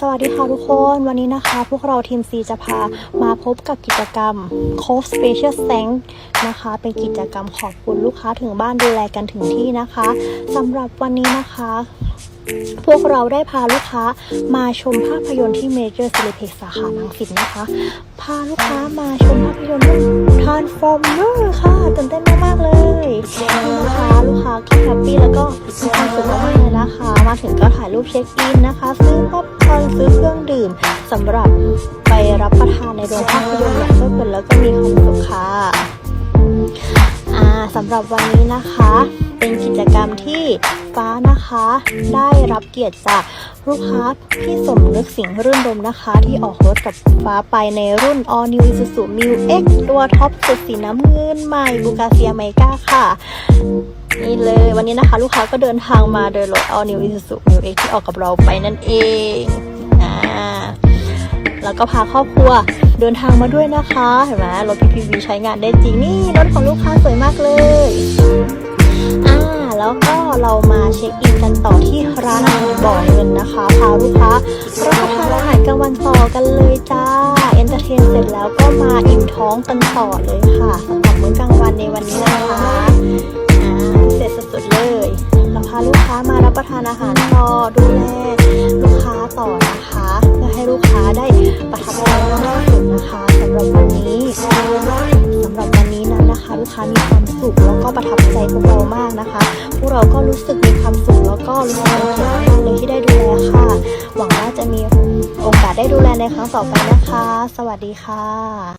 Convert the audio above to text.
สวัสดีค่ะทุกคนวันนี้นะคะ พวกเราทีมซีจะพามาพบกับกิจกรรม c o Special t h a n k นะคะ เป็นกิจกรรมขอบคุณลูกค้าถึงบ้านดูแลกันถึงที่นะคะสำหรับวันนี้นะคะ พวกเราได้พาลูกค้ามาชมภาพยนตร์ที่เมเจอร์ซิลิเพกสาขาลังสิตนะคะ พาลูกค้ามาชมภาพยนตร์เรื่อง Transformer ค่ะตื่นเต้นมากๆเลยนี่นะคะลูกค้าก็แฮปปี้แล้วก็มีความสุขมาก ถึงก็ถ่ายรูปเช็คอินนะคะ ซื้อป๊อปคอร์นซื้อเครื่องดื่มสำหรับไปรับประทานในโรงภาพยนตร์อย่างเพลิดเพลินแล้วก็มีความสุขค่ะสำหรับวันนี้นะคะ เป็นกิจกรรมที่ฟ้านะคะ ได้รับเกียรติจากลูกค้าพี่สมนึกสิงห์รื่นรมนะคะ ที่ออกรถกับฟ้าไปในรุ่น All New Isuzu Mu X ตัวท็อปสุดสีน้ำเงินใหม่บูกาเซียไมก้าค่ะ นี่เลย วันนี้นะคะ ลูกค้าก็เดินทางมาโดยรถ All New Isuzu Mu X ที่ออกกับเราไปนั่นเองอ่าแล้วก็พาครอบครัวเดินทางมาด้วยนะคะ เห็นไหมรถ PPV ใช้งานได้จริงนี่รถของลูกค้าสวยมากเลยอ่าแล้วก็เรามาเช็คอินกันต่อที่ร้านอาหารบ่อเงินนะคะพาลูกค้ารับประทานอาหารกลางวันต่อกันเลยจ้าเอนเตอร์เทนเสร็จแล้วก็มาอิ่มท้องกันต่อเลยค่ะสำหรับมื้อกลางวันในวันนี้นะคะาลูกค้ามารับประทานอาหารต่อดูแลลูกค้าต่อนะคะเพื่อให้ลูกค้าได้ประทับใจมากที่สุดนะคะสำหรับวันนี้สำหรับวันนี้นั้นนะคะ ลูกค้ามีความสุขแล้วก็ประทับใจพวกเรามากนะคะ พวกเราก็รู้สึกมีความสุขแล้วก็รู้สึกเกียรติมากเลยที่ได้ดูแลค่ะ หวังว่าจะมีโอกาสได้ดูแลในครั้งต่อไปนะคะ สวัสดีค่ะ